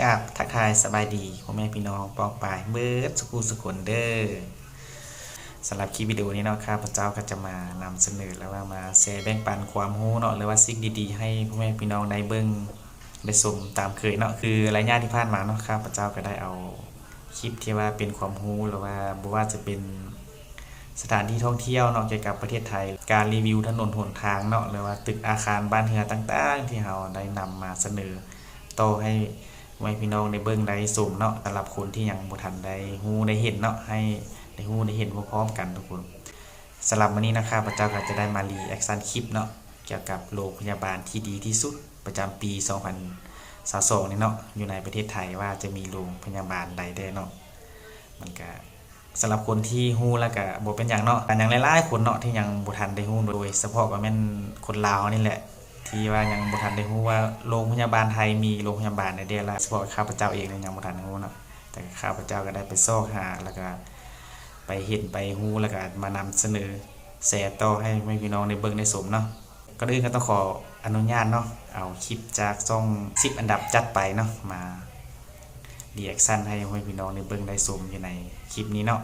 กับทักทายสบายดีพ่อแม่พี่น้องปองปายเบิร์ดสกูสกุลเดอร์สำหรับคลิปวิดีโอนี้เนาะครับพระเจ้าก็จะมานำเสนอแล้วว่ามาแชร์แบ่งปันความรู้เนาะหรือว่าสิ่งดีๆ ให้พ่อแม่พี่น้องได้เบิ่งได้ชมตามเคยเนาะคือรายงานที่ผ่านมาเนาะครับพระเจ้าก็ได้เอาคลิปที่ว่าเป็นความรู้หรือว่าบ่ว่าจะเป็นสถานที่ท่องเที่ยวเนาะเกี่ยวกับประเทศไทย การรีวิวถนนหนทางเนาะหรือว่าตึกอาคารบ้านเรือนต่าง ๆ ที่เราได้นำมาเสนอโตให้ ไว้พี่น้องในเบิ้องได้สมเนาะสำหรับคนที่ยังบ่ทันได้ฮู้ได้เห็นเนาะให้ได้ฮู้ได้เห็นพร้อมๆกันทุกคนสำหรับวันนี้นะครับพระเจ้าก็จะได้มารีแอคชั่นคลิปเนาะเกี่ยวกับโรงพยาบาลที่ดีที่สุดประจำปี 2022นี่เนาะอยู่ในประเทศไทยว่าจะมีโรงพยาบาลใดได้เนาะมันก็สำหรับคนที่ฮู้แล้วก็บ่เป็นหยังเนาะแต่ยังหลายๆคนเนาะที่ยังบ่ทันได้ฮู้โดยเฉพาะว่าแม่นคนลาวนี่แหละ ที่ว่ายังบ่ทันได้ฮู้ว่าโรงพยาบาลไทยมีโรงพยาบาลในเดียวละเฉพาะข้าพเจ้าเองเนี่ยยังบ่ทันได้ฮู้เนาะแต่ข้าพเจ้าก็ได้ไปซอกหาแล้วก็ไปเห็นไปฮู้แล้วก็มานำเสนอแชร์ต่อให้พี่น้องได้เบิ่งได้ชมเนาะก็อื่นก็ต้องขออนุญาตเนาะเอาคลิปจากช่อง10อันดับจัดไปเนาะมารีแอคชั่นให้พี่น้องได้เบิ่งได้ชมอยู่ในคลิปนี้เนาะ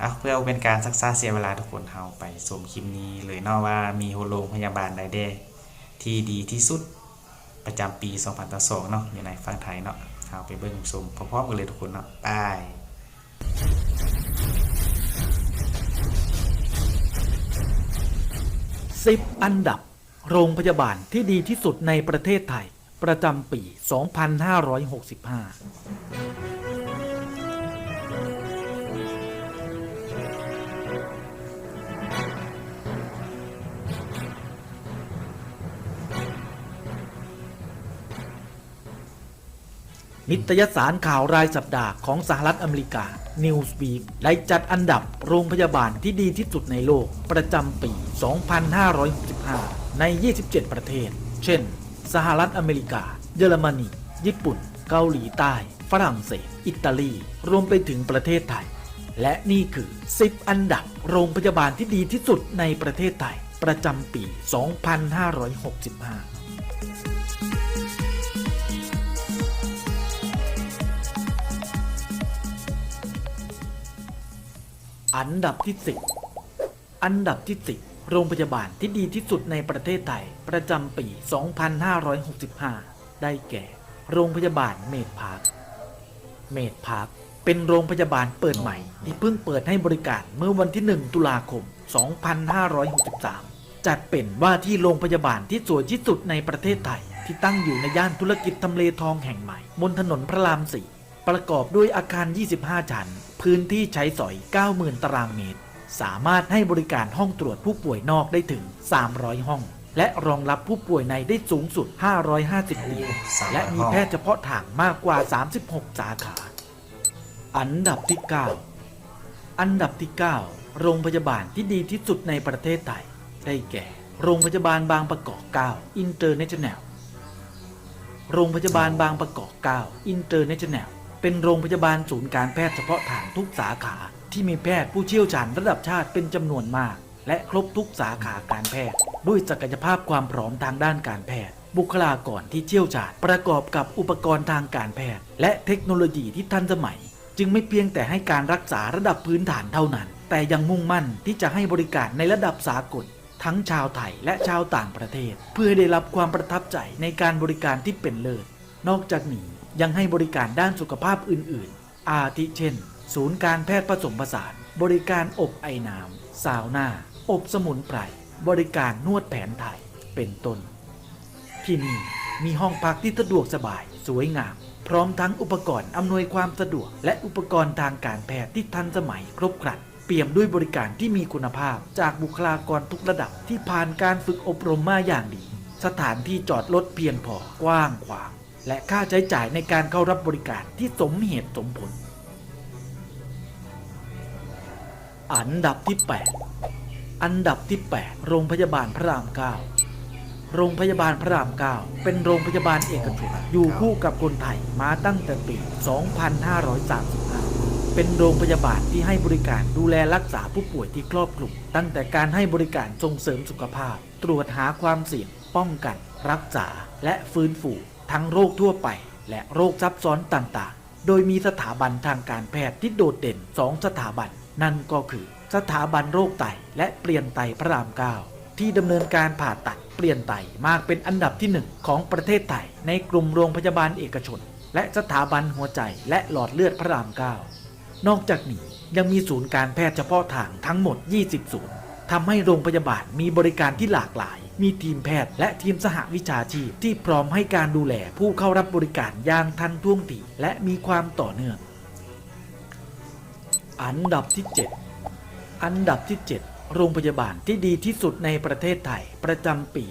อะเพื่อเป็นการซักซ่าเสียเวลาทุกคนเฮาไปชมคลิปนี้เลยเนาะว่ามีโรงพยาบาลใดเด้ ที่ดีที่สุดประจำปี 2022เนาะอยู่ในฝั่งไทยเนาะเฮาไปเบิ่งชมพร้อมๆกันเลยทุกคนเนาะไป10อันดับ โรงพยาบาลที่ดีที่สุดในประเทศไทย ประจำปี 2565 นิตยสารข่าวรายสัปดาห์ของสหรัฐอเมริกา Newsweek ได้จัดอันดับโรงพยาบาลที่ดีที่สุดในโลกประจำปี 2565 ใน 27 ประเทศ เช่น สหรัฐอเมริกา เยอรมนี ญี่ปุ่น เกาหลีใต้ ฝรั่งเศส อิตาลี รวมไปถึงประเทศไทย และนี่คือ 10 อันดับโรงพยาบาลที่ดีที่สุดในประเทศไทย ประจำปี 2565 อันดับที่ 10 อันดับที่ 10 โรงพยาบาลที่ดีที่สุดในประเทศไทย ประจำปี 2565 ได้แก่ โรงพยาบาลเมดพาร์ค เมดพาร์คเป็นโรงพยาบาลเปิดใหม่ ที่เพิ่งเปิดให้บริการเมื่อวันที่ 1 ตุลาคม 2563 จัดเป็นว่าที่โรงพยาบาลที่สวยที่สุดในประเทศไทย ที่ตั้งอยู่ในย่านธุรกิจทำเลทองแห่งใหม่บนถนนพระรามสี่ ประกอบด้วยอาคาร 25 ชั้น พื้นที่ใช้สอย 90,000 ตารางเมตร สามารถให้บริการห้องตรวจผู้ป่วยนอกได้ถึง 300 ห้อง และรองรับผู้ป่วยในได้สูงสุด 550เตียง300และมีห้องแพทย์เฉพาะทางมากกว่า 36 สาขา อันดับที่ 9 อันดับที่ 9 โรงพยาบาลที่ดีที่สุดในประเทศไทย ได้แก่ โรงพยาบาลบางประกอบ 9 International โรงพยาบาลบางประกอบ 9 International เป็นโรงพยาบาลศูนย์การแพทย์เฉพาะทางทุกสาขา ที่มีแพทย์ผู้เชี่ยวชาญระดับชาติเป็นจำนวนมาก และครบทุกสาขาการแพทย์ ด้วยศักยภาพความพร้อมทางด้านการแพทย์ บุคลากรที่เชี่ยวชาญประกอบกับอุปกรณ์ทางการแพทย์ และเทคโนโลยีที่ทันสมัย จึงไม่เพียงแต่ให้การรักษาระดับพื้นฐานเท่านั้น แต่ยังมุ่งมั่นที่จะให้บริการในระดับสากลทั้งชาวไทยและชาวต่างประเทศ เพื่อได้รับความประทับใจในการบริการที่เป็นเลิศ นอกจากนี้ยังให้บริการด้านสุขภาพอื่น ๆ อาทิเช่น ศูนย์การแพทย์ผสมผสาน บริการอบไอน้ำซาวน่าอบสมุนไพร บริการนวดแผนไทย เป็นต้น ที่นี่มีห้องพักที่สะดวกสบาย สวยงาม พร้อมทั้งอุปกรณ์อำนวยความสะดวก และอุปกรณ์ทางการแพทย์ที่ทันสมัยครบครันเปี่ยมด้วยบริการที่มีคุณภาพจากบุคลากรทุกระดับที่ผ่านการฝึกอบรมมาอย่างดี สถานที่จอดรถเพียงพอกว้างขวาง และค่าใช้จ่ายในการเข้ารับบริการที่สมเหตุสมผล อันดับที่ 8 อันดับที่ 8 โรงพยาบาลพระราม9โรงพยาบาลพระราม9เป็นโรงพยาบาลเอกชนอยู่คู่กับคนไทยมาตั้งแต่ปี 2535 เป็นโรงพยาบาลที่ให้บริการดูแลรักษาผู้ป่วยที่ครอบคลุม ตั้งแต่การให้บริการส่งเสริมสุขภาพ ตรวจหาความเสี่ยง ป้องกัน รักษา และฟื้นฟู ทั้งโรคทั่วไป และโรคซับซ้อนต่างๆ โดยมีสถาบันทางการแพทย์ที่โดดเด่น 2 สถาบัน นั่นก็คือสถาบันโรคไตและเปลี่ยนไตพระรามเก้าที่ดำเนินการผ่าตัดเปลี่ยนไตมากเป็นอันดับที่หนึ่งของประเทศไทยในกลุ่มโรงพยาบาลเอกชน และสถาบันหัวใจและหลอดเลือดพระรามเก้านอกจากนี้ยังมีศูนย์การแพทย์เฉพาะทางทั้งหมด 20 ศูนย์ทำให้โรงพยาบาลมีบริการที่หลากหลาย มีทีมแพทย์ และทีมสหวิชาชีพ ที่พร้อมให้การดูแลผู้เข้ารับบริการอย่างทันท่วงทีและมีความต่อเนื่อง อันดับที่ 7 อันดับที่ 7 โรงพยาบาลที่ดีที่สุดในประเทศไทย ประจำปี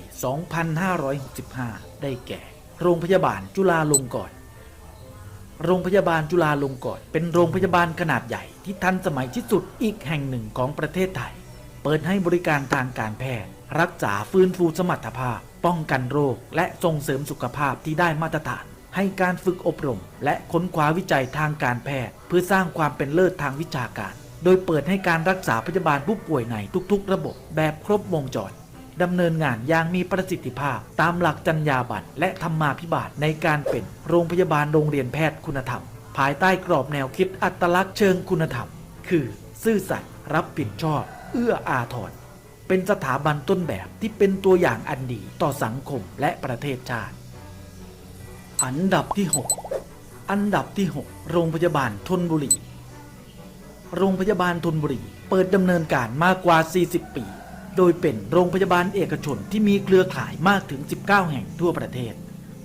2565 ได้แก่ โรงพยาบาลจุฬาลงกรณ์โรงพยาบาลจุฬาลงกรณ์เป็นโรงพยาบาลขนาดใหญ่ที่ทันสมัยที่สุดอีกแห่งหนึ่งของประเทศไทย เปิดให้บริการทางการแพทย์ รักษาฟื้นฟูสมรรถภาพ ป้องกันโรค และส่งเสริมสุขภาพที่ได้มาตรฐาน ให้การฝึกอบรม และค้นคว้าวิจัยทางการแพทย์ เพื่อสร้างความเป็นเลิศทางวิชาการ โดยเปิดให้การรักษาพยาบาลผู้ป่วยในทุกๆ ระบบ แบบครบวงจรดำเนินงานอย่างมีประสิทธิภาพ ตามหลักจรรยาบรรณและธรรมาภิบาลในการเป็นโรงพยาบาลโรงเรียนแพทย์คุณธรรม ภายใต้กรอบแนวคิดอัตลักษณ์เชิงคุณธรรม คือ ซื่อสัตย์รับผิดชอบ เอื้ออาทร เป็นสถาบันต้นแบบที่เป็นตัวอย่างอันดีต่อสังคมและประเทศชาติ อันดับที่ 6 อันดับที่ 6 โรงพยาบาลทนบุรี โรงพยาบาลทนบุรีเปิดดำเนินการมากกว่า 40 ปี โดยเป็นโรงพยาบาลเอกชนที่มีเครือข่ายมากถึง 19 แห่งทั่วประเทศ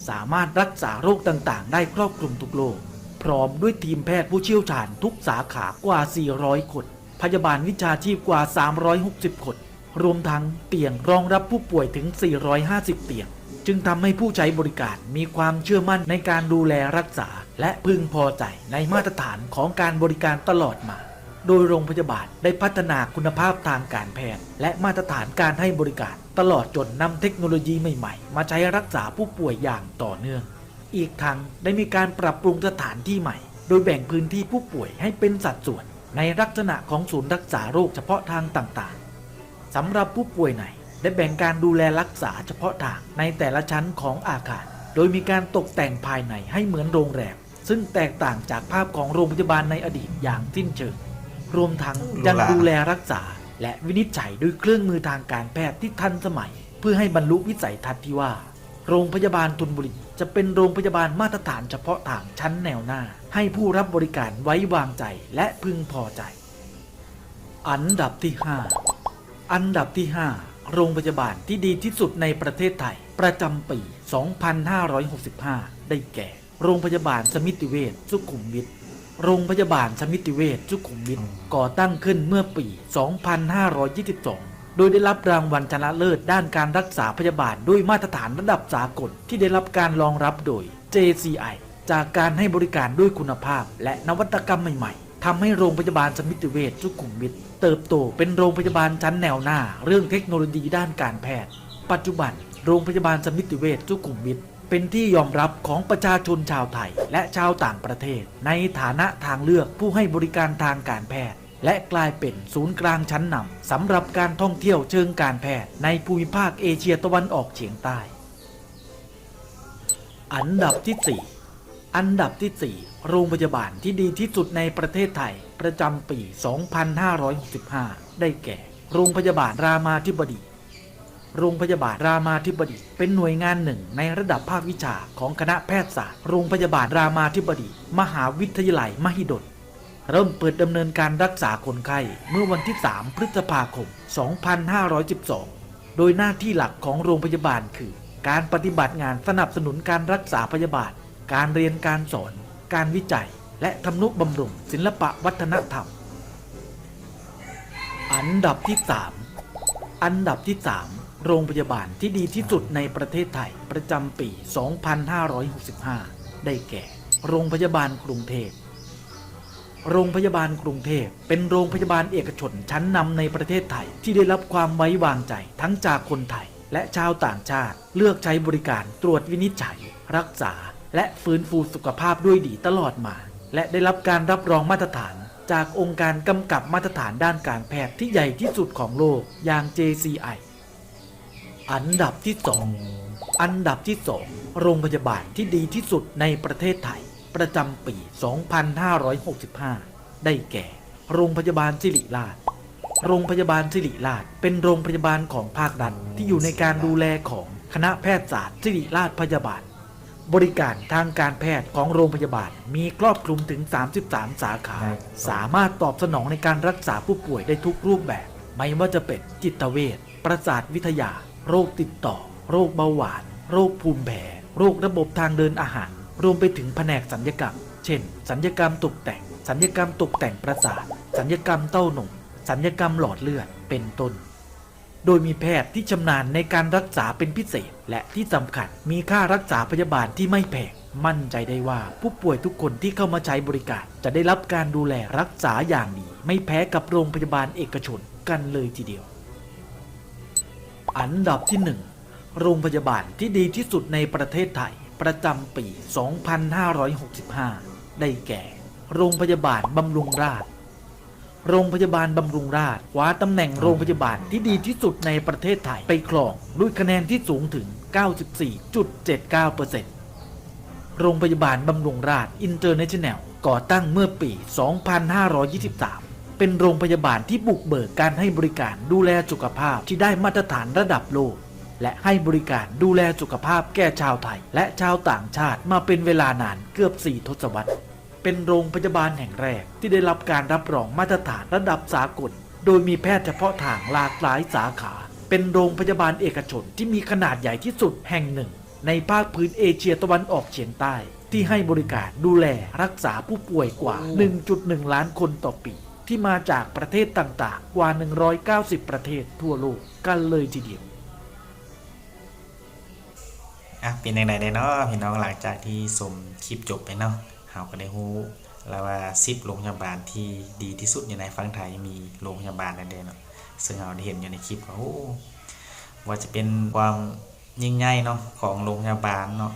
สามารถรักษาโรคต่างๆ ได้ครอบคลุมทุกโรคพร้อมด้วยทีมแพทย์ผู้เชี่ยวชาญทุกสาขากว่า 400 คน พยาบาลวิชาชีพกว่า 360 คน รวมทั้งเตียงรองรับผู้ป่วยถึง 450 เตียง จึงทำให้ผู้ใช้บริการมีความเชื่อมั่นในการดูแลรักษา และพึงพอใจในมาตรฐานของการบริการตลอดมา โดยโรงพยาบาลได้พัฒนาคุณภาพทางการแพทย์ และมาตรฐานการให้บริการ ตลอดจนนำเทคโนโลยีใหม่ๆ มาใช้รักษาผู้ป่วยอย่างต่อเนื่อง อีกทั้งได้มีการปรับปรุงสถานที่ใหม่ โดยแบ่งพื้นที่ผู้ป่วยให้เป็นสัดส่วน ในลักษณะของศูนย์รักษาโรคเฉพาะทางต่างๆ สำหรับผู้ป่วยไหน ได้แบ่งการดูแลรักษาเฉพาะทางในแต่ละชั้นของอาคาร โดยมีการตกแต่งภายในให้เหมือนโรงแรม ซึ่งแตกต่างจากภาพของโรงพยาบาลในอดีตอย่างสิ้นเชิง รวมทั้งยังดูแลรักษา และวินิจฉัยด้วยเครื่องมือทางการแพทย์ที่ทันสมัย เพื่อให้บรรลุวิสัยทัศน์ที่ว่า โรงพยาบาลทุนบุรีจะเป็นโรงพยาบาลมาตรฐานเฉพาะทางชั้นแนวหน้า ให้ผู้รับบริการไว้วางใจและพึงพอใจ อันดับที่ 5 อันดับที่ 5 โรงพยาบาลที่ดีที่สุดในประเทศไทย ประจำปี 2565 ได้แก่ โรงพยาบาลสมิติเวชสุขุมวิท โรงพยาบาลสมิติเวชสุขุมวิทก่อตั้งขึ้นเมื่อปี 2522 โดยได้รับรางวัลชนะเลิศด้านการรักษาพยาบาลด้วยมาตรฐานระดับสากลที่ได้รับการรองรับโดย JCI จากการให้บริการด้วยคุณภาพและนวัตกรรมใหม่ๆ ทำให้โรงพยาบาลสมิติเวชสุขุมวิทเติบโตเป็นโรงพยาบาลชั้นแนวหน้า เรื่องเทคโนโลยีด้านการแพทย์ ปัจจุบัน โรงพยาบาลสมิติเวชสุขุมวิทเป็นที่ยอมรับของประชาชนชาวไทย และชาวต่างประเทศ ในฐานะทางเลือกผู้ให้บริการทางการแพทย์ และกลายเป็นศูนย์กลางชั้นนำสำหรับการท่องเที่ยวเชิงการแพทย์ ในภูมิภาคเอเชียตะวันออกเฉียงใต้ อันดับที่ 4 อันดับที่ 4 โรงพยาบาลที่ดีที่สุดในประเทศไทย ประจำปี 2565 ได้แก่ โรงพยาบาลรามาธิบดี โรงพยาบาลรามาธิบดี เป็นหน่วยงานหนึ่งในระดับภาควิชาของคณะแพทยศาสตร์ โรงพยาบาลรามาธิบดี มหาวิทยาลัยมหิดล เริ่มเปิดดำเนินการรักษาคนไข้เมื่อวันที่ 3 พฤษภาคม 2512 โดยหน้าที่หลักของโรงพยาบาลคือ การปฏิบัติงานสนับสนุนการรักษาพยาบาล การเรียนการสอน การวิจัย และทำนุบำรุงศิลปะวัฒนธรรม อันดับที่ 3 อันดับที่ 3 โรงพยาบาลที่ดีที่สุดในประเทศไทยประจำปี 2565 ได้แก่ โรงพยาบาลกรุงเทพโรงพยาบาลกรุงเทพเป็นโรงพยาบาลเอกชนชั้นนำในประเทศไทยที่ได้รับความไว้วางใจทั้งจากคนไทยและชาวต่างชาติ เลือกใช้บริการตรวจวินิจฉัย รักษา และฟื้นฟูสุขภาพด้วยดีตลอดมา และได้รับการรับรองมาตรฐาน จากองค์การกำกับมาตรฐานด้านการแพทย์ที่ใหญ่ที่สุดของโลกอย่าง JCI อันดับที่สองอันดับที่สองโรงพยาบาลที่ดีที่สุดในประเทศไทย ประจำปี 2565 ได้แก่ โรงพยาบาลสิริราช โรงพยาบาลสิริราช เป็นโรงพยาบาลของภาครัฐที่อยู่ในการดูแลของคณะแพทยศาสตร์สิริราชพยาบาล บริการทางการแพทย์ของโรงพยาบาล มีครอบคลุมถึง 33 สาขา สามารถตอบสนองในการรักษาผู้ป่วยได้ทุกรูปแบบ ไม่ว่าจะเป็นจิตเวชประสาทวิทยา โรคติดต่อ โรคเบาหวาน โรคภูมิแพ้โรคระบบทางเดินอาหาร รวมไปถึงแผนกสัญญกรรม เช่น สัญญกรรมตกแต่ง สัญญกรรมตกแต่งประสาท สัญญกรรมเต้านมสัญญกรรมหลอดเลือดเป็นต้น โดยมีแพทย์ที่ชำนาญในการรักษาเป็นพิเศษ และที่สำคัญมีค่ารักษาพยาบาลที่ไม่แพงมั่นใจได้ว่าผู้ป่วยทุกคนที่เข้ามาใช้บริการ จะได้รับการดูแลรักษาอย่างดี ไม่แพ้กับโรงพยาบาลเอกชนกันเลยทีเดียว อันดับที่ 1 โรงพยาบาลที่ดีที่สุดในประเทศไทย ประจำปี 2565 ได้แก่ โรงพยาบาลบำรุงราษฎร์ โรงพยาบาลบำรุงราษฎร์คว้าตำแหน่งโรงพยาบาลที่ดีที่สุดในประเทศไทยไปครองด้วยคะแนนที่สูงถึง 94.79%โรงพยาบาลบำรุงราษฎร์อินเตอร์เนชั่นแนลก่อตั้งเมื่อปี 2523 เป็นโรงพยาบาลที่บุกเบิกการให้บริการดูแลสุขภาพที่ได้มาตรฐานระดับโลก และให้บริการดูแลสุขภาพแก่ชาวไทย และชาวต่างชาติมาเป็นเวลานานเกือบ 4 ทศวรรษ เป็นโรงพยาบาลแห่งแรก ที่ได้รับการรับรองมาตรฐานระดับสากล โดยมีแพทย์เฉพาะทางหลากหลายสาขา เป็นโรงพยาบาลเอกชนที่มีขนาดใหญ่ที่สุดแห่งหนึ่ง ในภาคพื้นเอเชียตะวันออกเฉียงใต้ ที่ให้บริการดูแลรักษาผู้ป่วยกว่า 1.1 ล้านคนต่อปี ที่มาจากประเทศต่างๆ กว่า 190 ประเทศทั่วโลกกันเลยทีเดียวอะเป็นยังไงได้เนาะพี่น้องหลังจากที่ชมคลิปจบไปเนาะ เฮาก็ได้ฮู้แล้วว่า10โรงพยาบาลที่ดีที่สุดอยู่ในฝั่งไทยมีโรงพยาบาลนั่นเด้เนาะซึ่งเราได้เห็นอยู่ในคลิปก็โอ้ว่าจะเป็นความยิ่งใหญ่เนาะของโรงพยาบาลเนาะ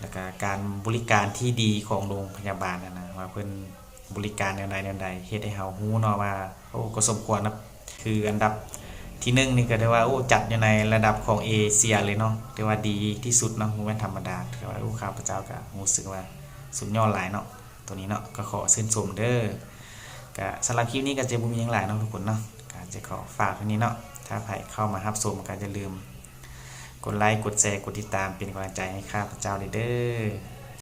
แล้วก็การบริการที่ดีของโรงพยาบาลนะนะว่าเพิ่นบริการแนวใดแนวใดเฮ็ดให้เฮาฮู้เนาะว่าโอ้ก็สมควรนะคืออันดับที่หนึ่งนี่ก็ได้ว่าโอ้จัดอยู่ในระดับของเอเชียเลยเนาะถือว่าดีที่สุดเนาะไม่ธรรมดาถือว่าโอ้ข้าพเจ้าก็รู้สึกว่า สุดยอดหลายเนาะตัวนี้เนาะก็ขอชื่นสมเด้อก็สำหรับคลิปนี้ก็จะบุมีอยังหลายเนาะทุกคนเนาะก็จะขอฝากเท่านี้เนาะถ้าใครเข้ามารับชมก็อย่าลืม กดไลค์กดแชร์กดติดตามเป็นกำลังใจให้ข้าพเจ้าเลยเด้อ